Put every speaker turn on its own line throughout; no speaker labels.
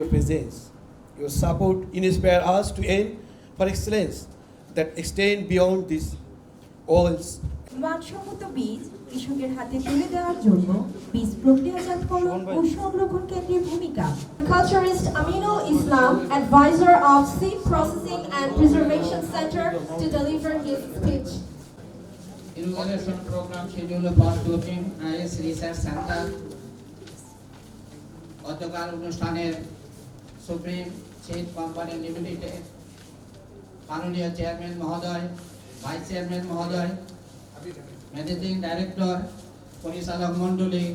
your presence. Your support inspire us to aim for excellence that extend beyond these walls.
মানসম্মত বীজ কৃষকের হাতে তুলে দেওয়ার জন্য বীজ প্রক্রিয়াজাতকরণ ও সংরক্ষণ কেন্দ্রের ভূমিকা
Culturist Amino Islam, advisor of Seed Processing and Preservation Center, to deliver his speech.
Inauguration program scheduled for Tutin IS Research Center. গতকাল অনুষ্ঠানের সুপ্রিম সিড কোম্পানি লিমিটেডের মাননীয় চেয়ারম্যান মহোদয়, ভাইস চেয়ারম্যান মহোদয়, ম্যানেজিং ডাইরেক্টর, পরিচালক মণ্ডলী,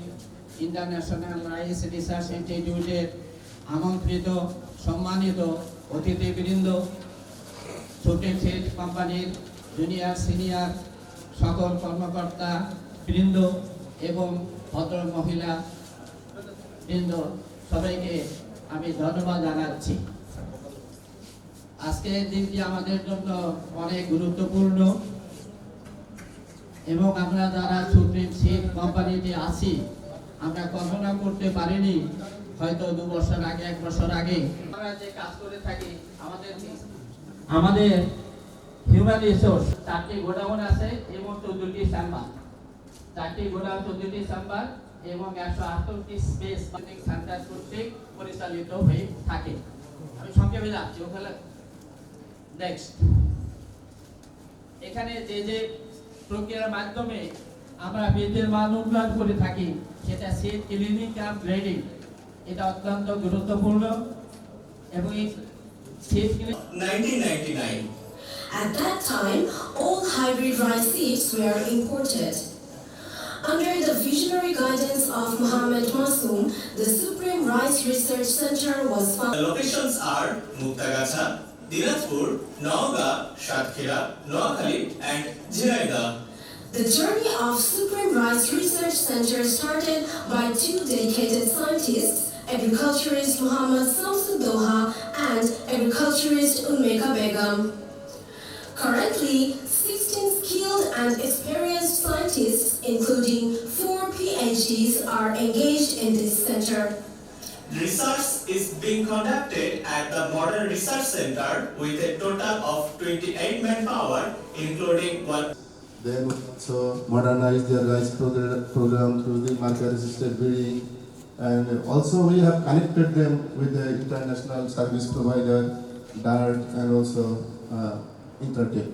ইন্টারন্যাশনাল রাইস রিসার্চ ইনস্টিটিউটের আমন্ত্রিত, সম্মানিত অতিথিবৃন্দ, সুপ্রিম সিড কোম্পানির জুনিয়র, সিনিয়র সকল কর্মকর্তা বৃন্দ এবং ভদ্র মহিলা বৃন্দ, সবাইকে আমি ধন্যবাদ জানাচ্ছি। আজকের দিনটি আমাদের জন্য অনেক গুরুত্বপূর্ণ এবং আমরা যারা সুপ্রিম সিট কোম্পানিতে আছি, আমরা কল্পনা করতে পারিনি, হয়তো দু বছর আগে, এক বছর আগে। আমরা যে কাজ করে থাকি, আমাদের আমাদের হিউম্যান রিসোর্স চারটি গোডাউন আছে এবং চোদ্দটি চেম্বার চারটি গোডাউন চোদ্দটি চেম্বার এবং একশো আটটি স্পেস সেন্টার কর্তৃক পরিচালিত হয়ে থাকে আমি সংক্ষেপে যাচ্ছি ওখানে নেক্সট এখানে যে যে প্রক্রিয়ার মাধ্যমে আমরা বীজের মান উন্নয়ন করে থাকি সেটা সিড ক্লিনিক অ্যান্ড গ্রেডিং এটা অত্যন্ত গুরুত্বপূর্ণ এবং এই clinic
1999.
At that time, all hybrid rice seeds were imported. Under the visionary guidance of Mohammed Masoom, the Supreme Rice Research Center was founded.
The locations are Muktagacha, Dinajpur, Naoga, Shatkhira, Noakhali, and Jhinaida.
The journey of Supreme Rice Research Center started by two dedicated scientists, agriculturist Muhammad Samsud Doha and agriculturist Unmeka Begum. Currently, 16 skilled and experienced scientists, including four PhDs, are engaged in this center.
Research is being conducted at the Modern Research Center with a total of 28 manpower, including one
Then also modernize their rice program through the market assisted breeding. And also we have connected them with the international service provider, DART and also uh, Intertech.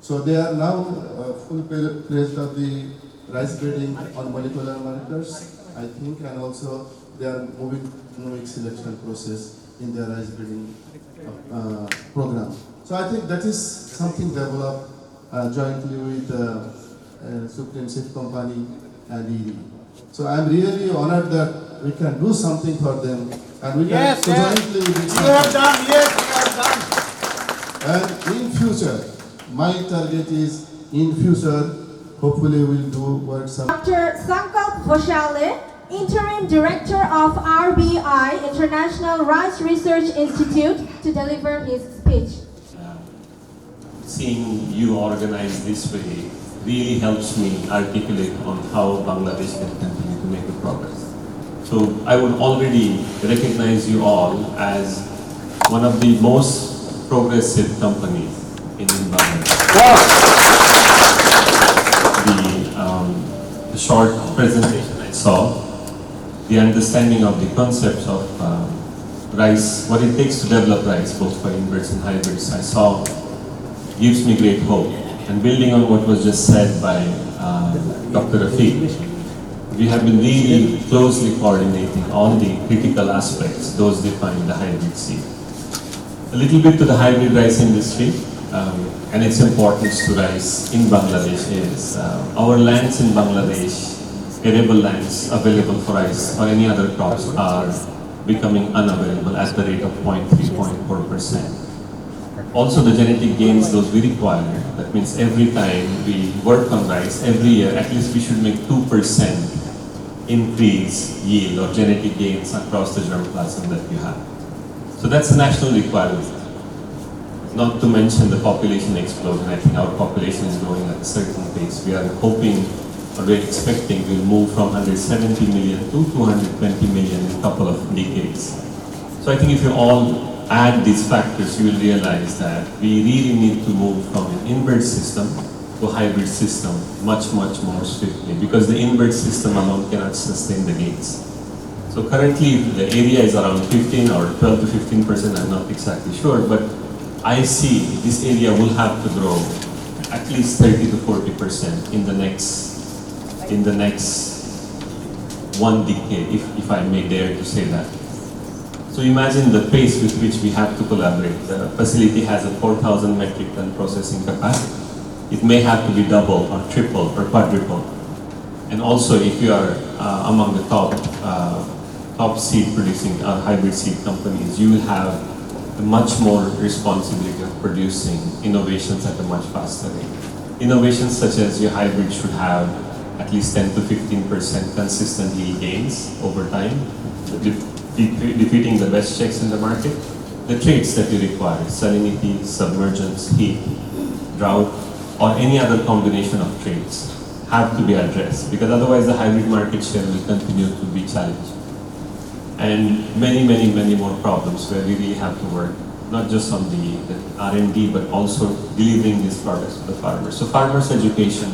So they are now uh, full placed of the rice breeding on molecular markers, I think, and also they are moving genomic selection process in their rice breeding uh, program. So I think that is something developed uh, jointly with uh, uh, Supreme Seed Company and ED. So I'm really honored that we can do something for them and we can
Yes, yes.
jointly
You have done, yes, you have done.
And in future, my target is in future, hopefully we'll do work some.
Dr. Sankalp Voshale, Interim Director of RBI, International Rice Research Institute, to deliver his speech.
seeing you organize this way really helps me articulate on how Bangladesh can continue to make a progress. So I would already recognize you all as one of the most progressive companies in Bangladesh. The, um, the short presentation I saw, the understanding of the concepts of um, rice, what it takes to develop rice, both for inverts and hybrids, I saw gives me great hope. And building on what was just said by uh, Dr. Rafiq, we have been really closely coordinating on the critical aspects, those define the hybrid seed. A little bit to the hybrid rice industry um, and its importance to rice in Bangladesh is uh, our lands in Bangladesh, arable lands available for rice or any other crops are becoming unavailable at the rate of 0.3, 0.4 percent also the genetic gains those we require. That means every time we work on rice, every year at least we should make 2% increase yield or genetic gains across the germplasm that you have. So that's a national requirement. Not to mention the population explosion. I think our population is growing at a certain pace. We are hoping or we're expecting we'll move from 170 million to 220 million in a couple of decades. So I think if you all add these factors, you will realize that we really need to move from an inbred system to a hybrid system much, much more swiftly because the inbred system alone cannot sustain the gains. So currently, the area is around 15 or 12 to 15 percent, I'm not exactly sure, but I see this area will have to grow at least 30 to 40 percent in the next, in the next one decade, if, if I may dare to say that. So imagine the pace with which we have to collaborate. The facility has a 4,000 metric ton processing capacity. It may have to be double or triple or quadruple. And also, if you are uh, among the top uh, top seed producing uh, hybrid seed companies, you will have much more responsibility of producing innovations at a much faster rate. Innovations such as your hybrid should have at least 10 to 15 percent consistent yield gains over time, de- de- defeating the best checks in the market. The traits that you require, salinity, submergence, heat, drought, or any other combination of traits have to be addressed because otherwise the hybrid market share will continue to be challenged. And many, many, many more problems where we really have to work, not just on the, R&D, but also delivering these products to the farmers. So farmers' education,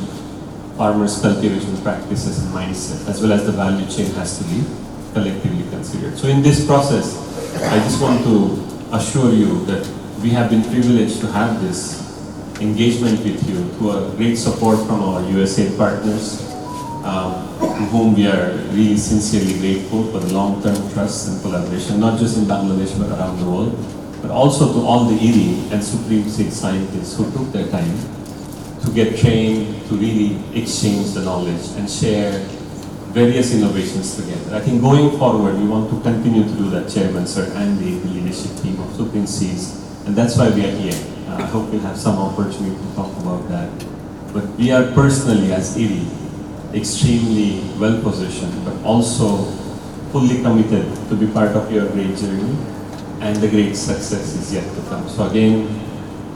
farmers' cultivation practices and mindset, as well as the value chain has to be collectively considered. So in this process, I just want to assure you that we have been privileged to have this engagement with you, through a great support from our USA partners, um, to whom we are really sincerely grateful for the long-term trust and collaboration, not just in Bangladesh but around the world, but also to all the IRI and Supreme Six scientists who took their time to get trained, to really exchange the knowledge and share various innovations together. I think going forward, we want to continue to do that, Chairman Sir, and the, the leadership team of Supreme Seas, and that's why we are here. Uh, I hope we'll have some opportunity to talk about that. But we are personally, as IRI, extremely well positioned, but also fully committed to be part of your great journey, and the great success is yet to come. So again,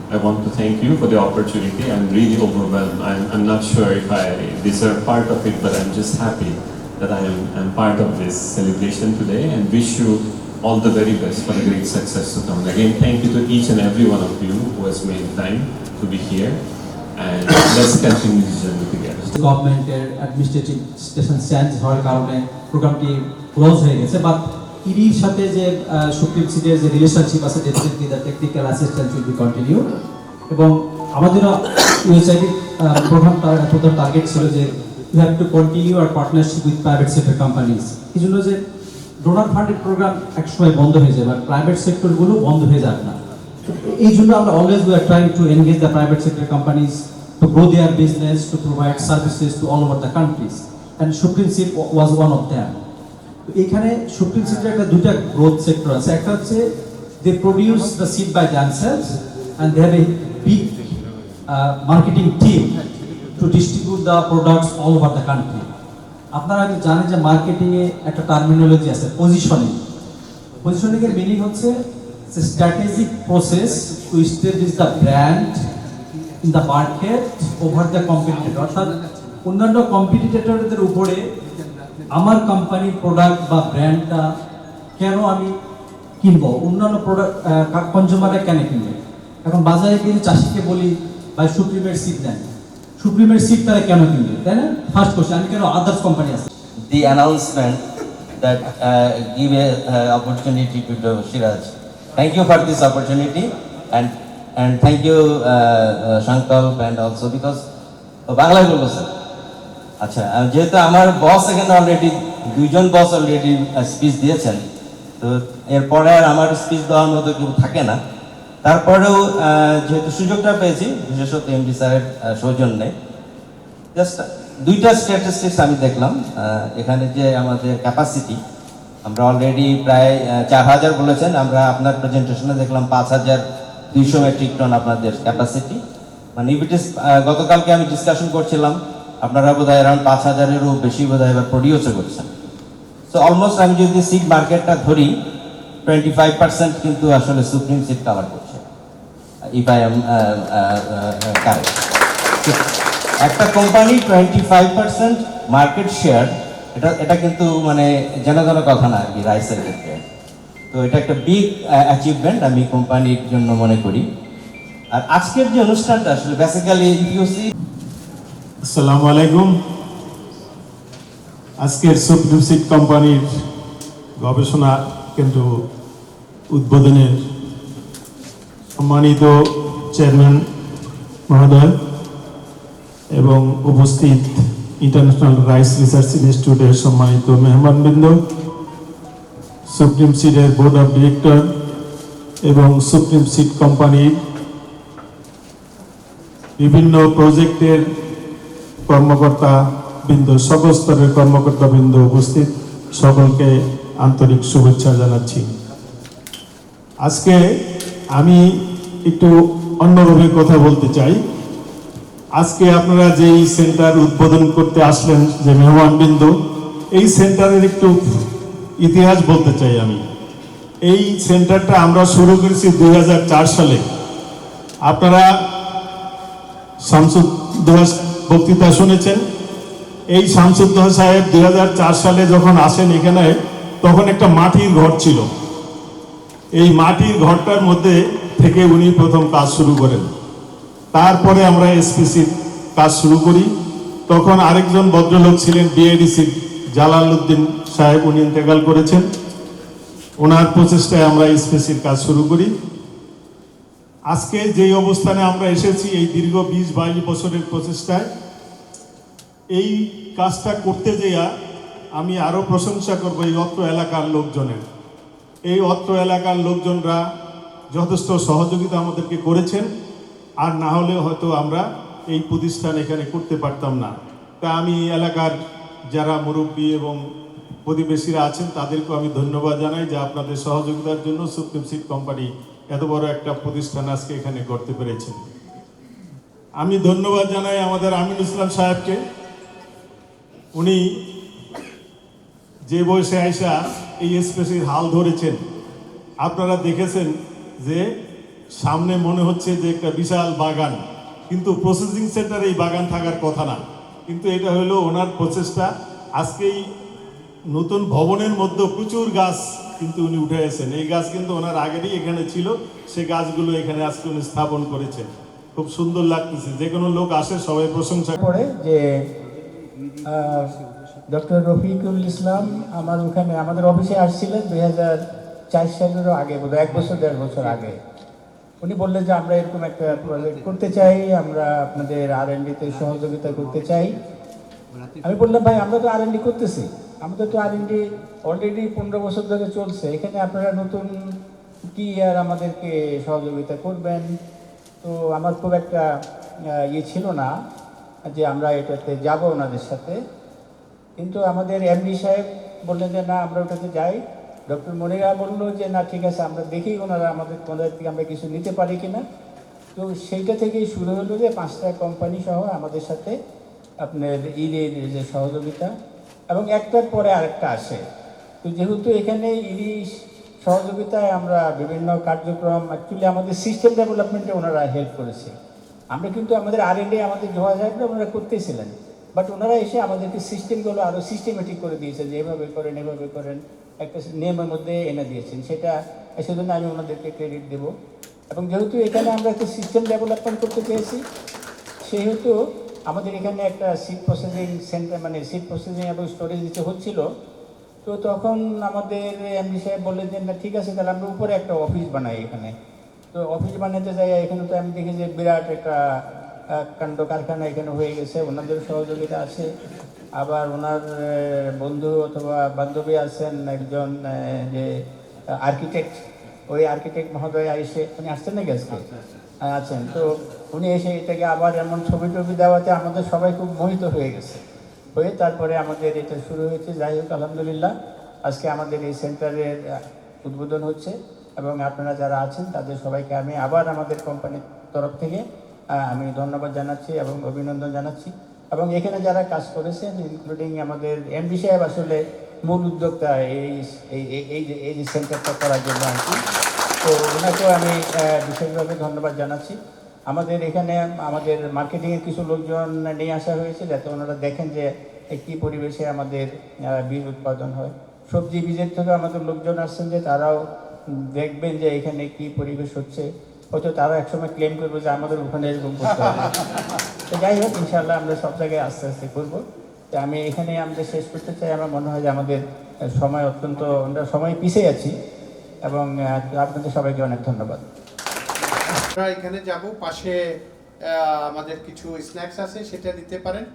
I want to thank you for the opportunity. I'm really overwhelmed. I'm, I'm not sure if I deserve part of it, but I'm just happy that I am I'm part of this celebration today and wish you all the very best for the great success to come. Again, thank you to each and every one of you who has made time to be here. Journey together.
গভর্নমেন্টের administrative station change হওয়ার কারণে প্রোগ্রামটি close হয়ে গেছে but ইডির সাথে যে supreme সিটের যে রিলেশনশিপ আছে definitely the technical assistance will be continue এবং আমাদেরও ইউএসআইডির প্রোগ্রামটা প্রধান টার্গেট ছিল যে you have to continue R partnership with private sector companies এই জন্য যে ডোনার ফান্ডেড প্রোগ্রাম একসময় বন্ধ হয়ে যাবে আর প্রাইভেট সেক্টরগুলো বন্ধ হয়ে যাবে না। এই জন্য আমরা always we are trying to engage the private sector companies business, to provide services to all over the countries. And Supreme Seed wa- was one of them. তো এখানে সুপ্রিম সিটের একটা দুইটা গ্রোথ সেক্টর আছে একটা হচ্ছে they produce the seed by themselves and they have a big marketing team to distribute the products all over the country আপনারা হয়তো জানেন যে মার্কেটিংয়ে একটা টার্মিনোলজি আছে পজিশনিং পজিশনিং এর মিনিং হচ্ছে strategic process to establish the brand in the market over the competitor অর্থাৎ অন্যান্য কম্পিটিটরদের উপরে আমার কোম্পানির প্রোডাক্ট বা ব্র্যান্ডটা কেন আমি কিনবো? অন্যান্য প্রোডাক্ট কনজিউমাররা কেন কিনবে? এখন বাজারে গিয়ে চাষিকে বলি ভাই সুপ্রিমের সিট দেন। সুপ্রিমের সিট তারা কেন কিনবে? তাই না? ফার্স্ট কোশ্চেন আমি কেন আদার্স কোম্পানি আছে
the uh, give a uh, opportunity to the Shiraj. Thank you for this opportunity and and thank you uh, uh, Shankal and also because বাংলায় বলব স্যার আচ্ছা যেহেতু আমার বস এখানে অলরেডি দুইজন বস অলরেডি স্পিচ দিয়েছেন তো এরপরে আর আমার স্পিচ দেওয়ার মতো কেউ থাকে না। তারপরেও আহ, যেহেতু সুযোগটা পেয়েছি বিশেষত এমডি স্যারের আহ, সৌজন্যে জাস্ট দুইটা স্ট্যাটিস্টিক্স আমি দেখলাম আহ, এখানে যে আমাদের ক্যাপাসিটি আমরা অলরেডি প্রায় চার হাজার বলেছেন। আমরা আপনার প্রেজেন্টেশনে দেখলাম পাঁচ হাজার দুইশো মেট্রিক টন আপনাদের ক্যাপাসিটি মানে ইভিটিস গতকালকে আমি ডিসকাশন করছিলাম, আপনারা বোধ হয় অ্যারাউন্ড পাঁচ হাজারেরও বেশি বোধ হয় এবার প্রডিউসও করছেন। সো অলমোস্ট আমি যদি সিট মার্কেটটা ধরি টোয়েন্টি ফাইভ পার্সেন্ট কিন্তু আসলে সুপ্রিম সিট কাভার করছে। একটা company twenty five percent market share এটা এটা কিন্তু মানে যেন যেন কথা না আর কি, রাইসের ক্ষেত্রে। তো এটা একটা বিগ অ্যাচিভমেন্ট আমি কোম্পানির জন্য মনে করি। আর আজকের যে অনুষ্ঠানটা আসলে বেসিক্যালি ইউসি
আসসালামু আলাইকুম। আজকের সুপ্রিম কোম্পানির গবেষণা কেন্দ্র উদ্বোধনের সম্মানিত চেয়ারম্যান মহোদয় এবং উপস্থিত ইন্টারন্যাশনাল রাইস রিসার্চ ইনস্টিটিউটের সম্মানিত মেহমানবৃন্দ সুপ্রিম সিটের বোর্ড অফ ডিরেক্টর এবং সুপ্রিম সিট কোম্পানির বিভিন্ন প্রজেক্টের কর্মকর্তা বৃন্দ সকল স্তরের কর্মকর্তা বৃন্দ উপস্থিত। সকলকে আন্তরিক শুভেচ্ছা জানাচ্ছি। আজকে আমি একটু অন্যভাবে কথা বলতে চাই। আজকে আপনারা যেই সেন্টার উদ্বোধন করতে আসলেন, যে মেহমানবৃন্দ এই সেন্টারের একটু ইতিহাস বলতে চাই আমি। এই সেন্টারটা আমরা শুরু করেছি দু হাজার চার সালে। আপনারা শামসুদ্দোহা বক্তৃতা শুনেছেন। এই শামসুদ্দোহা সাহেব দু হাজার চার সালে যখন আসেন এখানে, তখন একটা মাটির ঘর ছিল। এই মাটির ঘরটার মধ্যে থেকে উনি প্রথম কাজ শুরু করেন। তারপরে আমরা এসপিসির কাজ শুরু করি। তখন আরেকজন ভদ্রলোক ছিলেন বিএডিসির জালাল উদ্দিন সাহেব, উনি ইন্তেকাল করেছেন। ওনার প্রচেষ্টায় আমরা এসপিসির কাজ শুরু করি। আজকে যেই অবস্থানে আমরা এসেছি, এই দীর্ঘ বিশ বাইশ বছরের প্রচেষ্টায়, এই কাজটা করতে যেয়া আমি আরও প্রশংসা করব এই অত্র এলাকার লোকজনের। এই অত্র এলাকার লোকজনরা যথেষ্ট সহযোগিতা আমাদেরকে করেছেন। আর না হলে হয়তো আমরা এই প্রতিষ্ঠান এখানে করতে পারতাম না। তা আমি এলাকার যারা মুরব্বী এবং প্রতিবেশীরা আছেন, তাদেরকেও আমি ধন্যবাদ জানাই যে আপনাদের সহযোগিতার জন্য সুপ্রিম সিট কোম্পানি এত বড় একটা প্রতিষ্ঠান আজকে এখানে করতে পেরেছেন। আমি ধন্যবাদ জানাই আমাদের আমিন ইসলাম সাহেবকে। উনি যে বয়সে আইসা এই স্পেসের হাল ধরেছেন, আপনারা দেখেছেন যে সামনে মনে হচ্ছে যে একটা বিশাল বাগান, কিন্তু প্রসেসিং সেন্টারে এই বাগান থাকার কথা না। কিন্তু এটা হলো ওনার প্রচেষ্টা। আজকেই নতুন ভবনের মধ্যে প্রচুর গাছ কিন্তু উনি উঠে এসেছেন। এই গাছ কিন্তু ওনার আগেরই এখানে ছিল। সে গাছগুলো এখানে আজকে উনি স্থাপন করেছেন। খুব সুন্দর লাগতেছে। যে কোনো লোক আসে, সবাই প্রশংসা করে।
যে ডক্টর রফিকুল ইসলাম আমার ওখানে, আমাদের অফিসে আসছিলেন দুই হাজার চার সালেরও আগে বোধ এক বছর, দেড় বছর আগে। উনি বললেন যে আমরা এরকম একটা প্রজেক্ট করতে চাই, আমরা আপনাদের আর তে সহযোগিতা করতে চাই। আমি বললাম, ভাই, আমরা তো আর করতেছি। আমাদের তো আর অলরেডি পনেরো বছর ধরে চলছে। এখানে আপনারা নতুন কি আর আমাদেরকে সহযোগিতা করবেন? তো আমার খুব একটা ইয়ে ছিল না যে আমরা এটাতে যাব ওনাদের সাথে। কিন্তু আমাদের এমডি সাহেব বললেন যে, না, আমরা ওটাতে যাই। ডক্টর মনিরা বলল যে, না, ঠিক আছে, আমরা দেখি ওনারা আমাদের ওনাদের থেকে আমরা কিছু নিতে পারি কি না তো সেইটা থেকেই শুরু হলো যে, পাঁচটা কোম্পানি সহ আমাদের সাথে আপনার ইরির যে সহযোগিতা এবং একটার পরে আরেকটা আসে। তো যেহেতু এখানে ইরিশ সহযোগিতায় আমরা বিভিন্ন কার্যক্রম অ্যাকচুয়ালি আমাদের সিস্টেম ডেভেলপমেন্টে ওনারা হেল্প করেছে। আমরা কিন্তু আমাদের আর আমাদের জোয়া ওনারা করতেছিলেন। বাট ওনারা এসে আমাদেরকে সিস্টেমগুলো আরও সিস্টেমেটিক করে দিয়েছে যে, এভাবে করেন এভাবে করেন। একটা নিয়মের মধ্যে এনে দিয়েছেন। সেটা সেজন্য আমি ওনাদেরকে ক্রেডিট দেব। এবং যেহেতু এখানে আমরা একটা সিস্টেম ডেভেলপমেন্ট করতে চেয়েছি সেহেতু আমাদের এখানে একটা সিট প্রসেসিং সেন্টার মানে সিট প্রসেসিং এবং স্টোরেজ দিতে হচ্ছিল। তো তখন আমাদের এমডি সাহেব বললেন যে, না, ঠিক আছে, তাহলে আমরা উপরে একটা অফিস বানাই এখানে। তো অফিস বানাতে যাই, এখানে তো আমি দেখি যে বিরাট একটা কাণ্ড কারখানা এখানে হয়ে গেছে। ওনাদের সহযোগিতা আছে। আবার ওনার বন্ধু অথবা বান্ধবী আছেন একজন যে আর্কিটেক্ট ওই আর্কিটেক্ট মহোদয় এসে উনি আসছেন নাকি আজকে? হ্যাঁ, আছেন। তো উনি এসে এটাকে আবার এমন ছবি টবি দেওয়াতে আমাদের সবাই খুব মোহিত হয়ে গেছে। হয়ে তারপরে আমাদের এটা শুরু হয়েছে। যাই হোক আলহামদুলিল্লাহ আজকে আমাদের এই সেন্টারের উদ্বোধন হচ্ছে এবং আপনারা যারা আছেন তাদের সবাইকে আমি আবার আমাদের কোম্পানির তরফ থেকে আমি ধন্যবাদ জানাচ্ছি এবং অভিনন্দন জানাচ্ছি। এবং এখানে যারা কাজ করেছেন ইনক্লুডিং আমাদের এমডি সাহেব আসলে মূল উদ্যোক্তা এই এই, এই- যে সেন্টারটা করার জন্য আর কি। তো ওনাকেও আমি বিশেষভাবে ধন্যবাদ জানাচ্ছি। আমাদের এখানে, আমাদের মার্কেটিংয়ের কিছু লোকজন নিয়ে আসা হয়েছে, যাতে ওনারা দেখেন যে একটি পরিবেশে আমাদের বীজ উৎপাদন হয়। সবজি বীজের থেকে আমাদের লোকজন আসছেন যে তারাও দেখবেন যে এখানে কি পরিবেশ হচ্ছে। হয়তো তারা একসময় ক্লেম করবে যে আমাদের ওখানে এরকম করতে হবে। তো যাই হোক ইনশাল্লাহ আমরা সব জায়গায় আস্তে আস্তে করব। তো আমি এখানে আমাদের শেষ করতে চাই। আমার মনে হয় যে আমাদের সময় অত্যন্ত, আমরা সময় পিছিয়ে আছি এবং আপনাদের সবাইকে অনেক ধন্যবাদ।
আমরা এখানে যাব। পাশে আমাদের কিছু স্ন্যাক্স আছে, সেটা নিতে পারেন।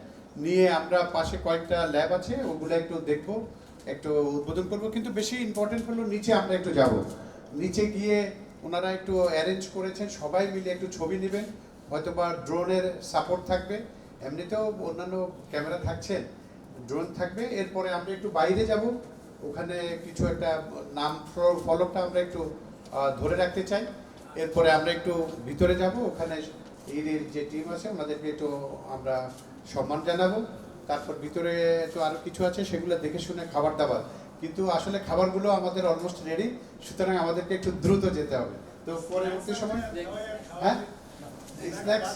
নিয়ে আমরা পাশে কয়েকটা ল্যাব আছে, ওগুলো একটু দেখব, একটু উদ্বোধন করব। কিন্তু বেশি ইম্পর্টেন্ট হলো, নিচে আমরা একটু যাব। নিচে গিয়ে ওনারা একটু অ্যারেঞ্জ করেছেন, সবাই মিলে একটু ছবি নেবেন হয়তো বা ড্রোনের সাপোর্ট থাকবে। এমনিতেও অন্যান্য ক্যামেরা থাকছেন ড্রোন থাকবে। এরপরে আমরা একটু বাইরে যাব। ওখানে কিছু একটা নাম ফলকটা আমরা একটু ধরে রাখতে চাই। এরপরে আমরা একটু ভিতরে যাব। ওখানে ঈদের যে টিম আছে, ওনাদেরকে একটু আমরা সম্মান জানাব। তারপর ভিতরে তো আরও কিছু আছে, সেগুলো দেখে শুনে খাবার দাবার। কিন্তু আসলে খাবারগুলো আমাদের অলমোস্ট রেডি সুতরাং আমাদেরকে একটু দ্রুত যেতে হবে। তো পরবর্তী সময় হ্যাঁ? স্ন্যাক্স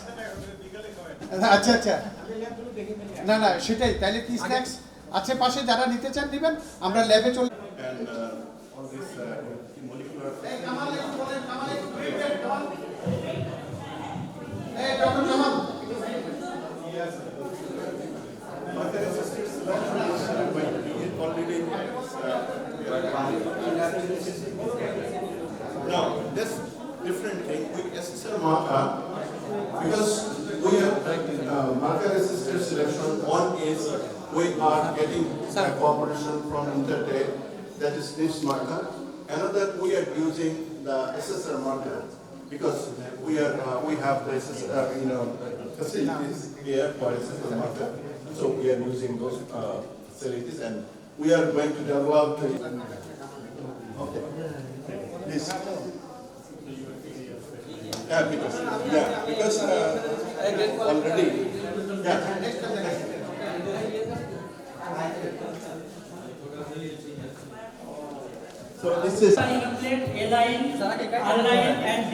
আচ্ছা আচ্ছা। না না সেটাই। তাইলে কি স্ন্যাক্স আছে পাশে যারা নিতে চান দিবেন আমরা ল্যাবে চলে
And Now, this different thing, we SSL marker, because we have uh, marker assisted selection, one is we are getting a cooperation from Intertek, that is this marker. Another, we are using the SSR marker, because we are, uh, we have the SSR, uh, you know, facilities here for SSR marker. So we are using those uh, facilities and we are going to develop the, okay, this. Yeah, because, yeah, because uh, already, yeah. So this is.
align, and.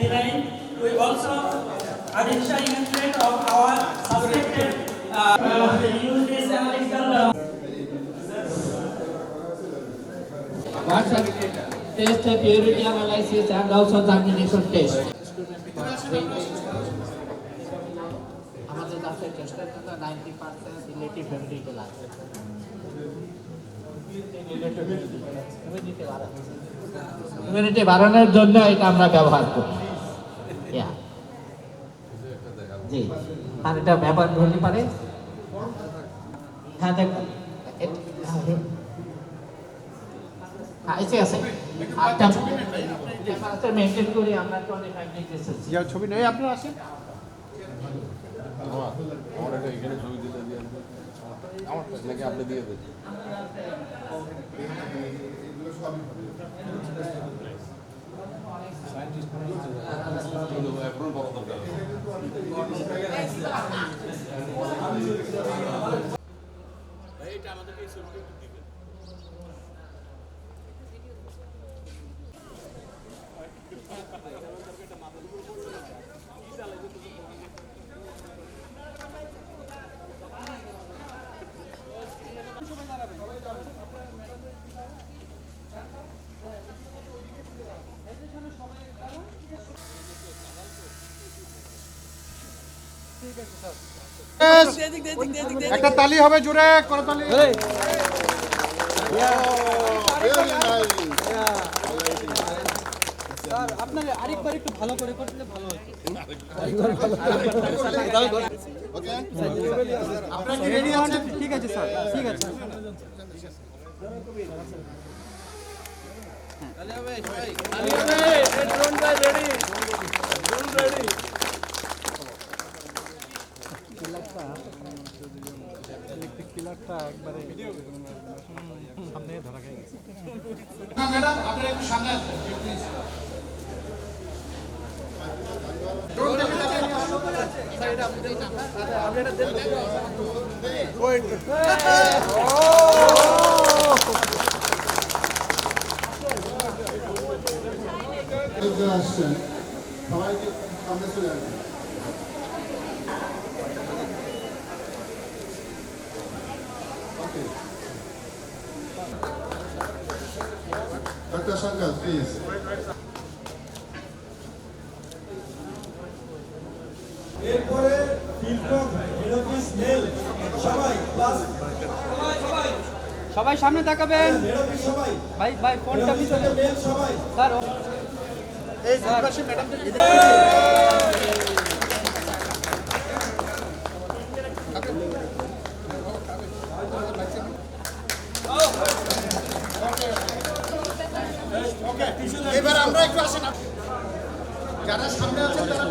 We also additional plate of our suspected uh, use this analytical uh,
test purity analysis and also examination test. আমাদের কাছে টেস্টের জন্য ninety percent relative immunity বাড়ানোর জন্য এটা আমরা ব্যবহার করি। জি। আর এটা ব্যবহার হতে পারে? হ্যাঁ দেখ এট- হ্যাঁ এসে আছে আটটা টেম্পারেচার মেনটেন করি আমরা ডিগ্রি সেলসিয়াস
ছবি নেই আপনারা আসেন। একটা তালি হবে জোরে করতালি আপনারা কি রেডি আছেন? ঠিক আছে স্যার ঠিক আছে। আসবেন প্লিজ
সবাইকে সামনে চলে আসবেন
Shankar, please.
এরপরে সবাই ক্লাস
সবাই সামনে তাকাবেন।
সবাই।
ভাই ভাই ফোনটা পিছনে।
মেল সবাই।
স্যার
এই ম্যাডাম এবার আমরা একটু আসেন যারা সামনে আছেন তারা